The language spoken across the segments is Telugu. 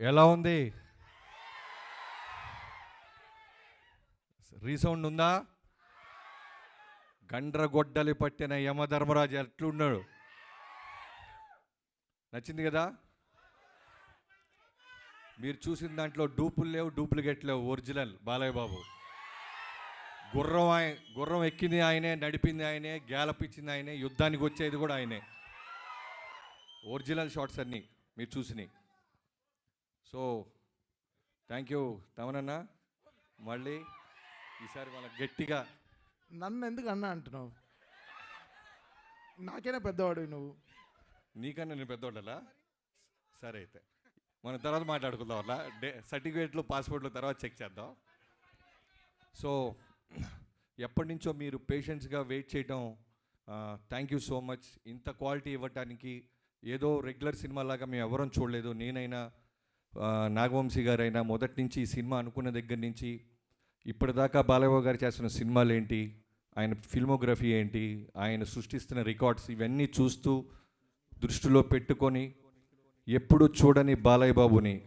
ఎలా ఉంది? రీసౌండ్ ఉందా? గండ్రగొడ్డలి పట్టిన యమధర్మరాజు ఎట్లున్నాడు? నచ్చింది కదా? మీరు చూసిన దాంట్లో డూపులు లేవు డూప్లికేట్ లేవు ఒరిజినల్ బాలయ్య బాబు గుర్రం ఆయన గుర్రం ఎక్కింది ఆయనే నడిపింది ఆయనే గ్యాలపించింది ఆయనే యుద్ధానికి వచ్చేది కూడా ఆయనే. ఒరిజినల్ షాట్స్ అన్నీ మీరు చూసినాయి సో థ్యాంక్ యూ తమనన్న. మళ్ళీ ఈసారి వాళ్ళ గట్టిగా. నన్ను ఎందుకు అన్నా అంటున్నావు? నాకైనా పెద్దవాడు నువ్వు. నీకన్నా నేను పెద్దోళ్ళలా? సరే అయితే. మనం తర్వాత మాట్లాడుకుందాం అలా డే సర్టిఫికేట్లు పాస్పోర్ట్లు తర్వాత చెక్ చేద్దాం. సో ఎప్పటి నుంచో మీరు పేషెంట్స్గా వెయిట్ చేయడం థ్యాంక్ యూ సో మచ్ ఇంత క్వాలిటీ ఇవ్వటానికి ఏదో రెగ్యులర్ సినిమా లాగా మేము ఎవరం చూడలేదు. నేనైనా నాగవంశీ గారైనా మొదటి నుంచి ఈ సినిమా అనుకున్న దగ్గర నుంచి ఇప్పటిదాకా బాలయ్య గారు చేసిన సినిమాలు ఏంటి ఆయన ఫిల్మోగ్రఫీ ఏంటి? ఆయన సృష్టిస్తున్న రికార్డ్స్ ఇవన్నీ చూస్తూ దృష్టిలో పెట్టుకొని ఎప్పుడు చూడని బాలయ్య బాబుని.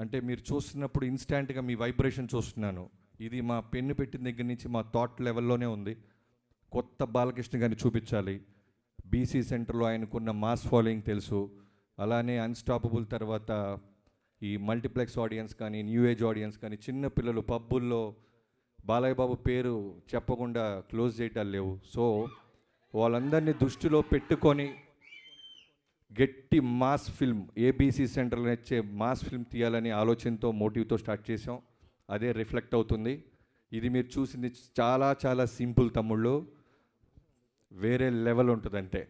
అంటే మీరు చూస్తున్నప్పుడు ఇన్స్టాంట్గా మీ వైబ్రేషన్ చూస్తున్నాను. ఇది మా పెన్ను పెట్టిన దగ్గర నుంచి మా థాట్ లెవెల్లోనే ఉంది. కొత్త బాలకృష్ణ గారిని చూపించాలి. బీసీ సెంటర్లో ఆయనకున్న మాస్ ఫాలోయింగ్ తెలుసు. అలానే అన్స్టాపబుల్ తర్వాత ఈ మల్టీప్లెక్స్ ఆడియన్స్ కానీ న్యూ ఏజ్ ఆడియన్స్ కానీ చిన్న పిల్లలు పబ్బుల్లో బాలయ్య బాబు పేరు చెప్పకుండా క్లోజ్ చేయటాలు లేవు. సో వాళ్ళందరినీ దృష్టిలో పెట్టుకొని గట్టి మాస్ ఫిల్మ్ ఏబీసీ సెంటర్లో వచ్చే మాస్ ఫిల్మ్ తీయాలనే ఆలోచనతో మోటివ్తో స్టార్ట్ చేసాం అదే రిఫ్లెక్ట్ అవుతుంది. ఇది మీరు చూసింది చాలా చాలా సింపుల్ తమ్ముళ్ళు. వేరే లెవెల్ ఉంటుంది అంతే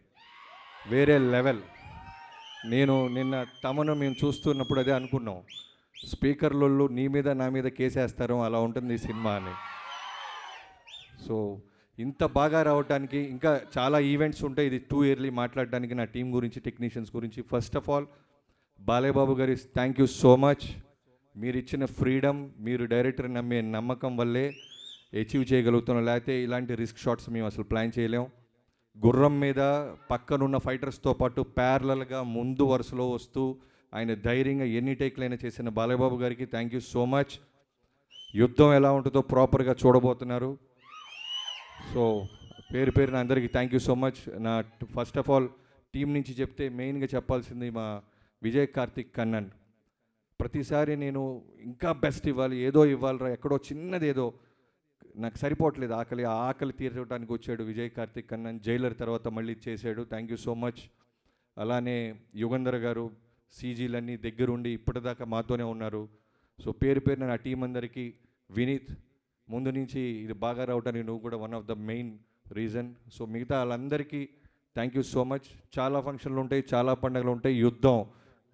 వేరే లెవెల్. నేను నిన్న తమను మేము చూస్తున్నప్పుడు అదే అనుకున్నాం. స్పీకర్లలో నీ మీద నా మీద కేసేస్తారు అలా ఉంటుంది ఈ సినిమా అని. సో ఇంత బాగా రావడానికి ఇంకా చాలా ఈవెంట్స్ ఉంటాయి. ఇది టూ ఇయర్లీ మాట్లాడడానికి నా టీం గురించి టెక్నీషియన్స్ గురించి. ఫస్ట్ ఆఫ్ ఆల్ బాలయ్యబాబు గారి థ్యాంక్ యూ సో మచ్ మీరు ఇచ్చిన ఫ్రీడమ్ మీరు డైరెక్టర్ నమ్మే నమ్మకం వల్లే అచీవ్ చేయగలుగుతున్నాం. లేకపోతే ఇలాంటి రిస్క్ షాట్స్ మేము అసలు ప్లాన్ చేయలేం. గుర్రం మీద పక్కనున్న ఫైటర్స్తో పాటు ప్యారలల్గా ముందు వరుసలో వస్తూ ఆయన ధైర్యంగా ఎన్ని టేక్లైనా చేసిన బాలయబాబు గారికి థ్యాంక్ యూ సో మచ్ యుద్ధం ఎలా ఉంటుందో ప్రాపర్గా చూడబోతున్నారు. సో పేరు పేరు నా అందరికీ థ్యాంక్ యూ సో మచ్ నా ఫస్ట్ ఆఫ్ ఆల్ టీం నుంచి చెప్తే మెయిన్గా చెప్పాల్సింది మా విజయ్ కార్తిక్ కన్నన్. ప్రతిసారి నేను ఇంకా బెస్ట్ ఇవ్వాలి ఏదో ఇవ్వాలిరా ఎక్కడో చిన్నది ఏదో నాకు సరిపోవట్లేదు. ఆకలి ఆ ఆకలి తీర్చడానికి వచ్చాడు విజయ్ కార్తిక్ కన్నన్ జైలర్ తర్వాత మళ్ళీ చేశాడు. థ్యాంక్ యూ సో మచ్ అలానే యుగంధర్ గారు సీజీలన్నీ దగ్గరుండి ఇప్పటిదాకా మాతోనే ఉన్నారు. సో పేరు పేరున నా టీం అందరికీ వినీత్ ముందు నుంచి ఇది బాగా రావడానికి నువ్వు కూడా one of the main reason so మిగతా వాళ్ళందరికీ థ్యాంక్ యూ సో మచ్ చాలా ఫంక్షన్లు ఉంటాయి చాలా పండుగలు ఉంటాయి. యుద్ధం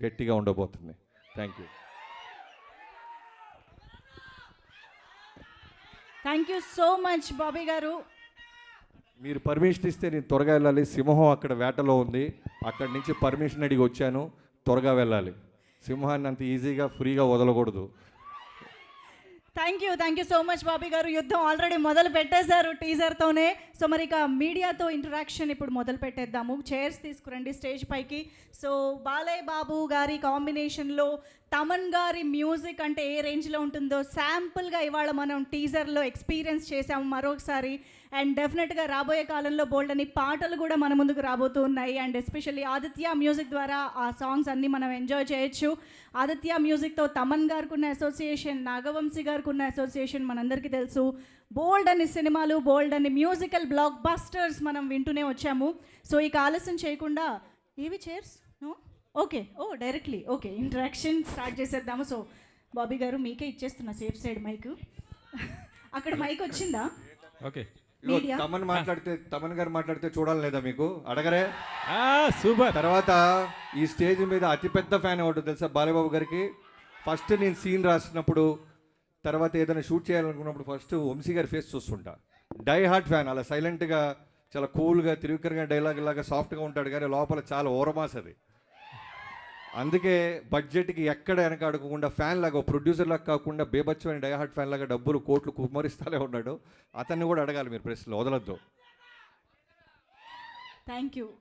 గట్టిగా ఉండబోతుంది. Thank you thank you so much Bobby garu. మీరు పర్మిషన్ ఇస్తే నేను త్వరగా వెళ్ళాలి. సింహం అక్కడ వేటలో ఉంది. అక్కడి నుంచి పర్మిషన్ అడిగి వచ్చాను. త్వరగా వెళ్ళాలి. సింహాన్ని అంత ఈజీగా ఫ్రీగా వదలకూడదు. Thank you thank you so much Bobby garu. యుద్ధం ఆల్రెడీ మొదలు పెట్టేశారు టీజర్తోనే సో మరి ఇక మీడియాతో ఇంటరాక్షన్ ఇప్పుడు మొదలు పెట్టేద్దాము. చైర్స్ తీసుకురండి స్టేజ్ పైకి. సో బాలయ్య బాబు గారి కాంబినేషన్లో తమన్ గారి మ్యూజిక్ అంటే ఏ రేంజ్లో ఉంటుందో శాంపుల్గా ఇవాళ మనం టీజర్లో ఎక్స్పీరియన్స్ చేసాము మరొకసారి. అండ్ డెఫినెట్గా రాబోయే కాలంలో బోల్డ్ అని పాటలు కూడా మన ముందుకు రాబోతూ ఉన్నాయి. అండ్ ఎస్పెషల్లీ ఆదిత్య మ్యూజిక్ ద్వారా ఆ సాంగ్స్ అన్నీ మనం ఎంజాయ్ చేయొచ్చు. ఆదిత్య మ్యూజిక్తో తమన్ గారికి ఉన్న అసోసియేషన్ నాగవంశీ గారికి ఉన్న అసోసియేషన్ మనందరికీ తెలుసు. బోల్డ్ అని సినిమాలు బోల్డ్ అని మ్యూజికల్ బ్లాక్ బస్టర్స్ మనం వింటూనే వచ్చాము. సో ఇక ఆలస్యం చేయకుండా ఏవి chairs no okay oh directly okay interaction start చేసేద్దాము. సో బాబీ గారు మీకే ఇచ్చేస్తున్నా సేఫ్ సైడ్ మైక్ అక్కడ మైక్ వచ్చిందా? ఓకే? తమన్ మాట్లాడితే తమన్ గారు మాట్లాడితే చూడాలి లేదా మీకు? అడగరే. సూపర్ తర్వాత ఈ స్టేజ్ మీద అతిపెద్ద ఫ్యాన్ ఒకటి తెలుసా? బాలబాబు గారికి. ఫస్ట్ నేను సీన్ రాసినప్పుడు తర్వాత ఏదైనా షూట్ చేయాలనుకున్నప్పుడు ఫస్ట్ వంశీ గారి ఫేస్ చూస్తుంటా. డై హార్ట్ ఫ్యాన్ అలా సైలెంట్గా చాలా కూల్గా తిరుగుకరంగా డైలాగ్ లాగా సాఫ్ట్గా ఉంటాడు కానీ లోపల చాలా ఓరమాస్ అది. అందుకే బడ్జెట్కి ఎక్కడ వెనక ఫ్యాన్ లాగా ప్రొడ్యూసర్ లాగా కాకుండా బేబచ్చమైన డైహార్ట్ ఫ్యాన్ లాగా డబ్బులు కోట్లు కుమ్మరిస్తానే ఉన్నాడు. అతన్ని కూడా అడగాలి మీరు ప్రశ్నలు వదలద్దు. Thank you